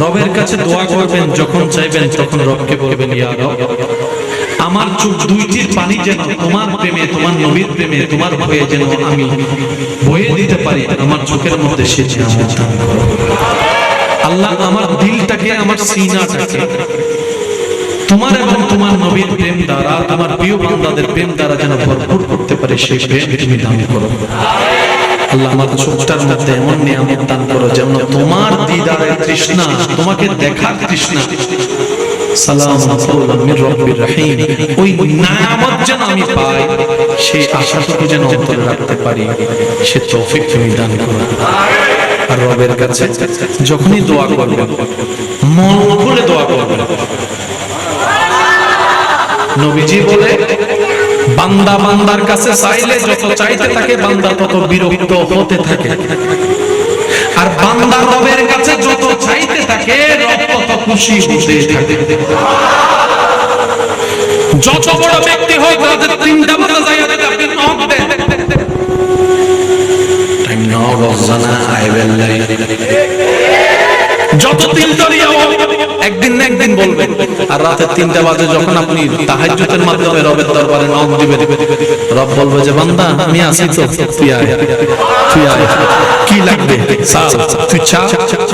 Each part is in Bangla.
রবের কাছে দোয়া করবেন, যখন চাইবেন তখন রবকে বলবেন, ইয়া রব, আমার চোখ দুইটির পানি যেন তোমার প্রেমে, তোমার নবীর প্রেমে, তোমার ভয়ে যেন আমি বয়ে দিতে পারি, আমার চোখের মধ্যে সে। আল্লাহ, আমার দিলটাকে, আমার সিনাটাকে, তোমার এবং তোমার নবীর প্রেম দ্বারা, তোমার প্রিয় বান্দাদের প্রেম দ্বারা যেন ভরপুর করতে পারে, সেই প্রেম তুমি দান করো আল্লাহ আমার চোখটার মধ্যে এমন নিয়ামত দান করো যেন তোমার দিদারের তৃষ্ণা তোমাকে দেখার তৃষ্ণা। সালাম কাওলাম মির রাব্বির রহিম। ওই নিয়ামত যেন আমি পাই সেই আশাটুকু যেন অন্তরে রাখতে পারি সে তৌফিক তুমি দান করো। আর রবের কাছে যখনই দোয়া করবে মন খুলে দোয়া বান্দা বান্দার কাছে চাইলে যত চাইতে থাকে বান্দা তত বিরক্ত হতে থাকে। আর বান্দা রবের কাছে যত চাইতে থাকে রব তত খুশি হতে থাকে। যত বড় ব্যক্তি হোক তাদের তিনটা বাজে জায়গাতে আপনি নক দেন। টাইম নাও রোজানা আইবেন যত ধরিয়া হোক, একদিন বলবেন, আর রাতে তিনটা বাজে যখন আপনি তাহাজের মাধ্যমে রবের দরবারে নক দিবেন, রব বলবে যে, বান্দা, আমি আছি তো, তুই আয় তুই আয়। কি লাগবে? তুই চা,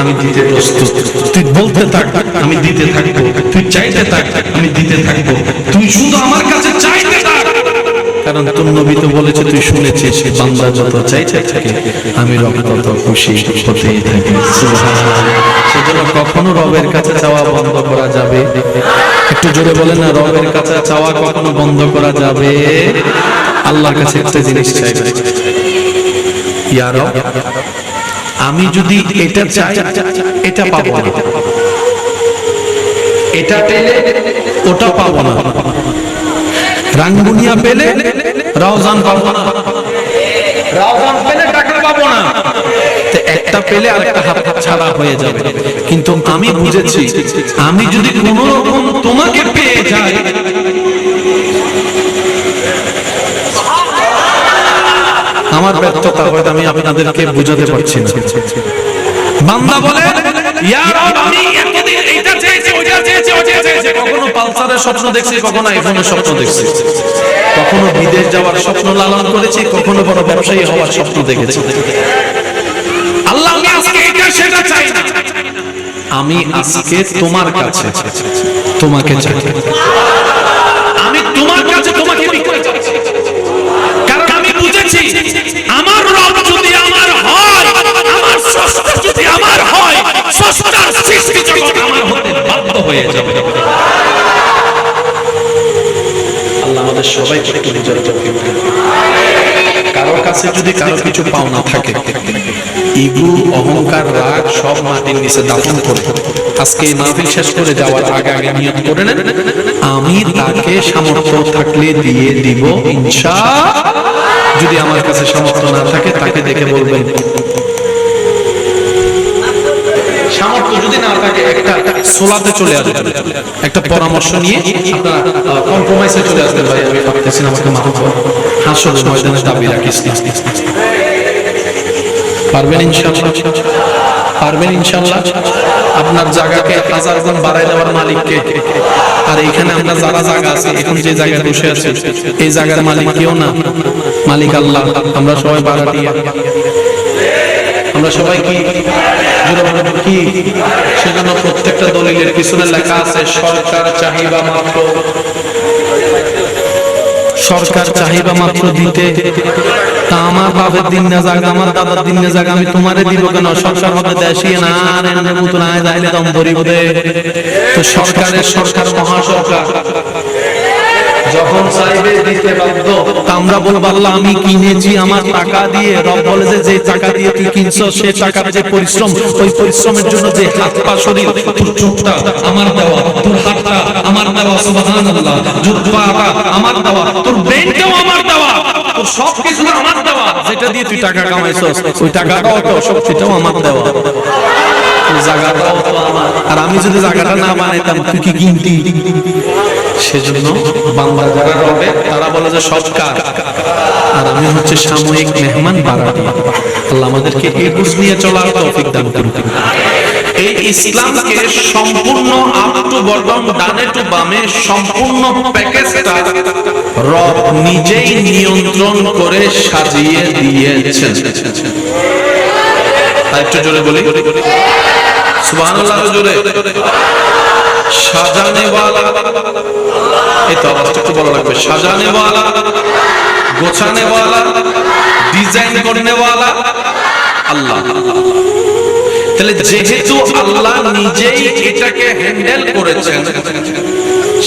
আমি দিতে প্রস্তুত। তুই বলতে থাক, আমি দিতে থাকব। তুই চাইতে থাক, আমি দিতে থাকব। তুই শুধু আমার কাছে কারণ তোর নবী তো বলেছে, তুই শুনেছিস বান্দা যত চাইতে থাকে, আমি রব তত খুশি হতেই থাকি। সেজন্য কখনো রবের কাছে চাওয়া বন্ধ করা যাবে? একটু জোরে বলেন না, রবের কাছে চাওয়া কখনো বন্ধ করা যাবে? আল্লাহর কাছে একটা জিনিস চাইবে ইয়া আমি যদি এটা চাই, এটা পাবো না। এটা পেলে, ওটা পাবো না। রাঙ্গুনিয়া পেলে রাউজান পাবো না। রাউজান পেলে টাকা পাবো না। তো একটা পেলে আরেকটা হাত ছাড়া হয়ে যাবে। কিন্তু আমি বুঝেছি আমি যদি কোন রকম তোমাকে পেয়ে যাই আমার ব্যর্থতা হয়তো আমি আপনাদেরকে বুঝাতে পারছি না। বান্দা বলে ইয়া রব আমি চেয়েছি চেয়েছি কখনো পালসারের স্বপ্ন দেখছি কখনো আইফোনের স্বপ্ন দেখছি। কখনো বিদেশ যাওয়ার স্বপ্ন লালন করেছি কখনো বড় ব্যবসায়ী হওয়ার স্বপ্ন দেখেছি। আল্লাহ আমি আজকে এটা সেটা চাই না। আমি আজকে তোমার কাছে তোমাকে চাই। আমি তোমার কাছে তোমাকে কারণ আমি বুঝেছি আমার রব যদি আমার হয় আমার স্রষ্টা যদি আমার হয় স্রষ্টার সৃষ্টি জগৎ আমার হতে হয়ে যাবে আল্লাহ আমাদের সবাইকে একটু নিজের তৌফিক দেন। কারও কাছে যদি কারও কিছু পাওনা থাকে ইগু অহংকার রাগ সব মাটির নিচে দাফন করে আজকে মাহফিল শেষ করে যাওয়ার আগে আগে নিয়ত করে নেন আমি তাকে সামর্থ্য থাকলে দিয়ে দিব ইনশা যদি আমার কাছে সামর্থ্য না থাকে, তাকে দেখে বলবেন যদি না থাকে, একটা সোলাতে চলে একটা পরামর্শ নিয়ে আপনারা কম্প্রোমাইজে চলে ভাই, আমি ভাবতেছি আমাকে হাসল ময়দানে দাবি পারবেন পারবেন আপনার জায়গাকে হাজার গুণ বাড়াই দেওয়ার মালিককে। আর এখানে আমরা যারা জায়গা আছে, এখন যে জায়গায় বসে আছি, এই জায়গার মালিক কেউ না। মালিক আল্লাহ, আমরা সবাই বাড়াটিয়া আমরা সবাই কি? কি? সেজন্য প্রত্যেকটা দলিলের পিছনে লেখা আছে, সরকার চাহিদা মাত্র। সরকার চাহিদা মাত্র দিতে। তা আমার বাপের দিন না জায়গা আমার দাদার দিন না জায়গা আমি তোমারে দিব কেন? সরকার হবে দেশি না যাইলে দম ভরিব দে। তো সরকারের সরকার মহাসরকার। যখন চাইবে দিতে বাধ্য আমরা বলব আল্লাহ আমি কিনেছি আমার টাকা দিয়ে। রব বলে যে যে টাকা দিয়ে তুই কিনছো, সে টাকার যে পরিশ্রম, ওই পরিশ্রমের জন্য যে হাত পা শরীর, তোর চোখটা আমার দেওয়া, তোর হাতটা আমার দেওয়া, সুবহানাল্লাহ। তোর পাটা আমার দেওয়া, তোর ব্রেনটাও আমার দেওয়া, তোর সব কিছু আমার দেওয়া। যেটা দিয়ে তুই টাকা কামাইছস, ওই টাকাটাও তো শক্তিটাও আমার দেওয়া। আর আমি যদি জায়গাটা না বানাইতাম, তুই কি সেজন্য যারা রবে, তারা বলে যে আর আমি হচ্ছে সাময়িক মেহমান আমাদেরকে এই বুঝ নিয়ে চলার দান এই ইসলামকে সম্পূর্ণ ডানে টু বামে সম্পূর্ণ প্যাকেজটা রব নিজেই নিয়ন্ত্রণ করে সাজিয়ে দিয়েছেন। আরেকটু জোরে বলি। সুবহানাল্লাহ একটু লাগবে। সাজানে যেহেতু আল্লাহ নিজেই এটাকে হ্যান্ডেল করেছেন,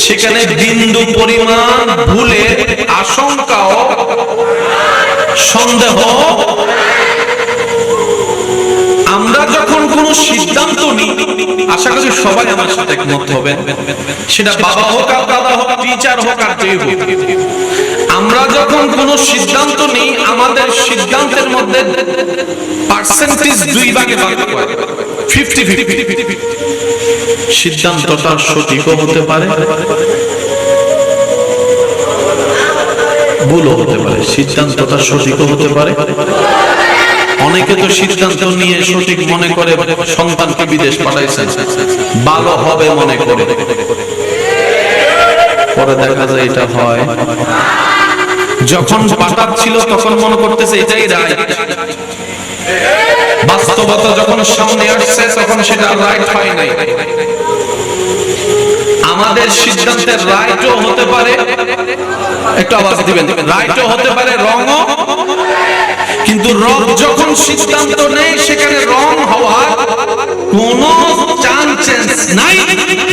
সেখানে বিন্দু পরিমাণ ভুলে আশঙ্কাও, সন্দেহ যখন কোন সিদ্ধান্ত নিই, আশা করি সবাই আমার সাথে একমত হবে। সেটা বাবা হোক আর দাদা হোক, টিচার হোক আর যে হোক। আমরা যখন কোন সিদ্ধান্ত নিই, আমাদের সিদ্ধান্তের মধ্যে পার্সেন্টেজ দুই ভাগে ভাগ ফিফটি সিদ্ধান্তটা সঠিকও হতে পারে, ভুলও হতে পারে। সিদ্ধান্তটা সঠিকও হতে পারে। অনেকে তো সিদ্ধান্ত নিয়ে সঠিক মনে করে সন্তানকে বিদেশ পাঠাইছেন। ভালো হবে মনে করে। পরে দেখা যায় এটা হয়। যখন পাঠাচ্ছিল তখন মনে করতেছে এটাই রায়। বাস্তবতা যখন সামনে আসছে তখন সেটা রাইট হয় নাই। আমাদের সিদ্ধান্তের রাইটও হতে পারে, একটু আওয়াজ দিবেন রাইটও হতে পারে রংও কিন্তু রব যখন সিদ্ধান্ত নেই সেখানে রং হওয়ার কোন চান্সেস নাই,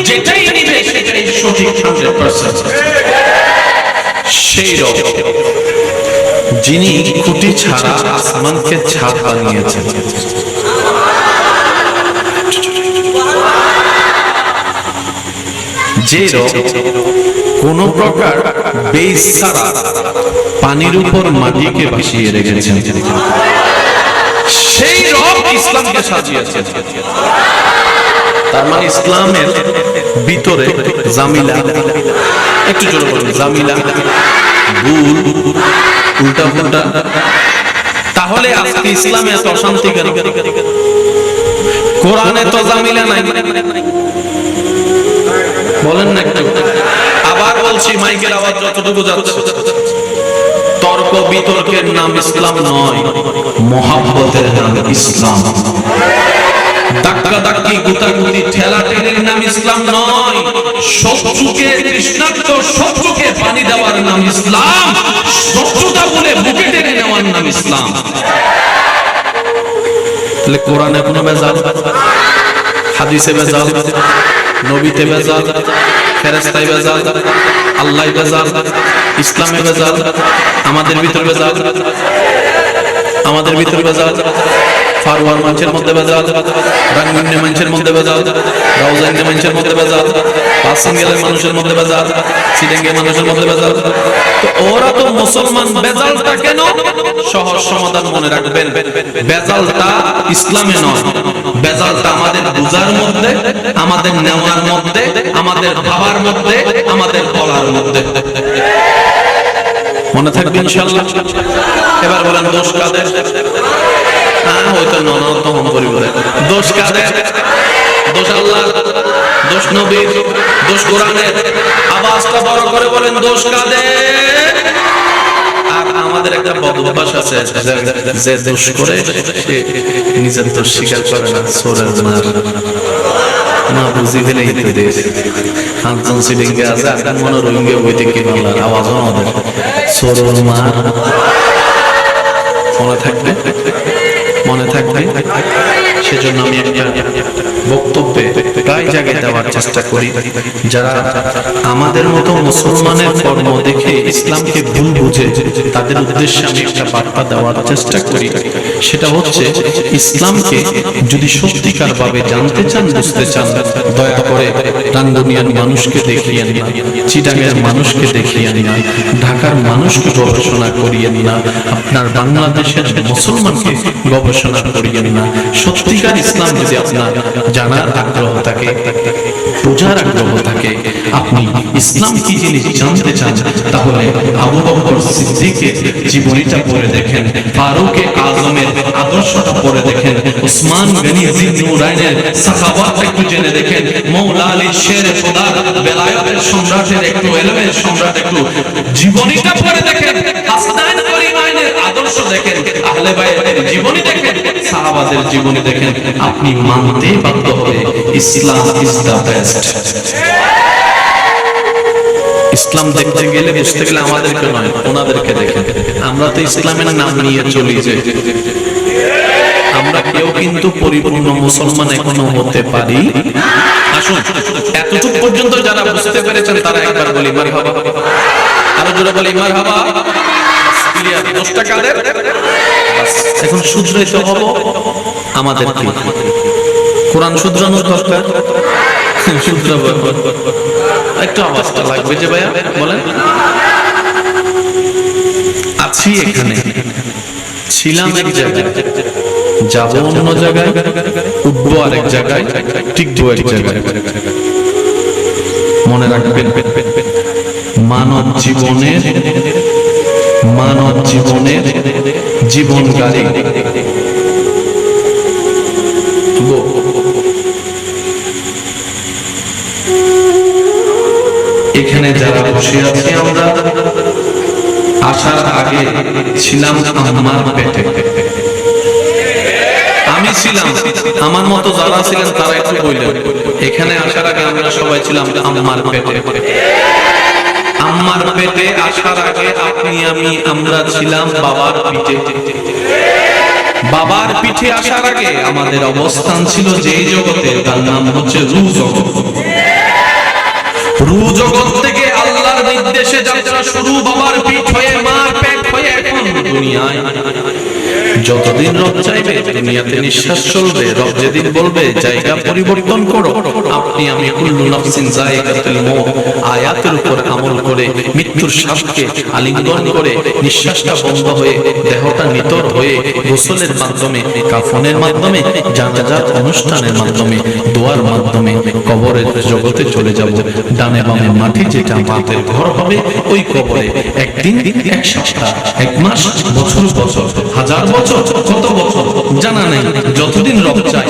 যেটাই নিবে, সেটাই সঠিক 100% সেই রব, যিনি খুঁটি ছাড়া আসমানকে ছাদ বানিয়েছেন। যে কোন প্রকার ছাড়া পানির উপর মাটিকে ভাসিয়ে রেখেছেন। সেই রব ইসলামকে সাজিয়েছেন। তার মানে ইসলামের ভিতরে জামিলা। একটু জোরে বলুন, জামিলা, ভুল উল্টা পুল্টা তাহলে আজকে ইসলামে এত অশান্তি কোরআনে তো জামিলা নাই। বলেন না একটু আবার বলছি, মাইকের আওয়াজ যতটুকু যাচ্ছে। তর্ক বিতর্কের নাম ইসলাম নয়, মহাব্বতের নাম ইসলাম। কোরআনে কোনো বেজাল হাদিসে বেজাল নবীতে বেজাল ফেরেস্তায় বেজাল আল্লাহ বেজাল ইসলামে বেজাল আমাদের ভিতর বেজাল আমাদের ভিতর বেজাল ফারওয়ার মানুষের মধ্যে বেজাল রাঙ্গুন্নে মানুষের মধ্যে বেজাল রাউজান্নে মানুষের মধ্যে বেজাল পাসিঙ্গেলের মানুষের মধ্যে বেজাল সিডেঙ্গে মানুষের মধ্যে বেজাল তো ওরা তো মুসলমান, বেজালটা কেন? সহজ সমাধান মনে রাখবেন, বেজালটা ইসলামে নয়। বেজালটা আমাদের বুঝার মধ্যে, আমাদের নেওয়ার মধ্যে, আমাদের ভাবার মধ্যে, আমাদের বলার মধ্যে। মনে থাকবে ইনশাআল্লাহ এবার বলেন দোষ কাদের? হ্যাঁ হয়তো ননদ তো হম করি বলে দোষ কাদের দোষ আল্লাহ দোষ নবীর দোষ কোরআনের আওয়াজটা বড় করে বলেন দোষ কাদের আর আমাদের একটা বদ অভ্যাস আছে যে দোষ করে সে নিজের দোষ স্বীকার করে না সোরের মার না বুঝি ফেলে হিতে দেশ আছে এখন মনে রোহিঙ্গা বইতে কি বাংলার আওয়াজও আমাদের সোরের মার মনে থাকবে মনে থাকবে, সেজন্য আমি একটা বক্তব্যে প্রায় জায়গায় দেওয়ার চেষ্টা করি। যারা আমাদের মতো মুসলমানের কর্ম দেখে ইসলামকে ভুল বুঝে, তাদের উদ্দেশ্যে আমি একটা বার্তা দেওয়ার চেষ্টা করি। সেটা হচ্ছে ইসলামকে যদি সত্যিকার ভাবে জানতে চান, বুঝতে চান, দয়া করে টাঙ্গুনিয়ার মানুষকে দেখিয়ে না চিটাঙ্গের মানুষকে দেখিয়ে না ঢাকার মানুষকে গবেষণা করিয়ে না আপনার বাংলাদেশের মুসলমানকে গবেষণা করিয়েন না সত্যিকার ইসলাম যদি আপনার জানার আগ্রহ থাকে, বোঝার আগ্রহ থাকে, আপনি ইসলাম কি জিনিস জানতে চান, তাহলে আবু বকর সিদ্দিকের জীবনীটা পড়ে দেখেন, ফারুকে আজমের আদর্শটা পড়ে দেখেন। ওসমান গনি জিন্নুরাইনের সাখাওয়াত একটু জেনে দেখেন। মৌলা আলী শের খোদার বেলায়েতের সম্রাটের একটু, এলমের সম্রাট একটু। জীবনীটা পড়ে দেখেন হাসনাইন করিমাইনের আদর্শ দেখেন। আহলে বাইতের জীবনী দেখেন, সাহাবাদের জীবনী দেখেন। আপনি মানতে বাধ্য হবে, ইসলাম ইজ দা বেস্ট ইসলাম দেখতে গেলে বুঝতে গেলে আমাদেরকে নয়, ওনাদেরকে দেখেন আমরা তো ইসলামের নাম নিয়ে চলি যে। আমরা কেউ কিন্তু পরিপূর্ণ মুসলমান এখনও হতে পারি। আসুন পর্যন্ত যারা বুঝতে পেরেছেন তারা একবার বলি মার হাবা আরও জোরে বলি মার এখন শুধরাইতে আমাদের কোরআন শুধরানোর দরকার? শুধরাবো একটু আওয়াজটা লাগবে। যে ভাইয়া? বলেন। আছি এখানে। ছিলাম এক জায়গায়। যাব অন্য জায়গায়। উঠবো আরেক জায়গায়। টিকবো এক জায়গায়। মনে রাখবেন মানব জীবনের মানব জীবনের জীবন এখানে যারা বসে আছি আমরা, আসার আগে ছিলাম আমার পেটে। আমি ছিলাম, আমার মতো যারা ছিলেন তারা একটু বললেন, এখানে আসার আগে আমরা সবাই ছিলাম আমার পেটে। আমার পেটে আসার আগে আপনি, আমি, আমরা ছিলাম বাবার পিঠে। বাবার পিঠে আসার আগে আমাদের অবস্থান ছিল যেই জগতে, তার নাম হচ্ছে রু জগৎ। রু থেকে আল্লাহর নির্দেশে যাত্রা শুরু বাবার দুনিয়ায়। যতদিন রব চাইবে, দুনিয়াতে নিঃশ্বাস চলবে, রব যেদিন বলবে, জায়গা পরিবর্তন করো। আপনি আমি কুল্লু নাফসিন জায়গাতুল মউত, আয়াতের উপর আমল করে, মৃত্যুর শ্বাসকে আলিঙ্গন করে, নিঃশ্বাসটা বন্ধ হয়ে, দেহটা নিতর হয়ে, গোসলের মাধ্যমে, কাফনের মাধ্যমে জানাজার অনুষ্ঠানের মাধ্যমে, দোয়ার মাধ্যমে, কবরের জগতে চলে যাব। ডানে বামে মাটি যেটা আমাদের ঘর হবে, ওই কবরে একদিন, এক সপ্তাহ, এক মাস, বছর বছর, হাজার বছর কত বছর জানা নেই যতদিন রব চায়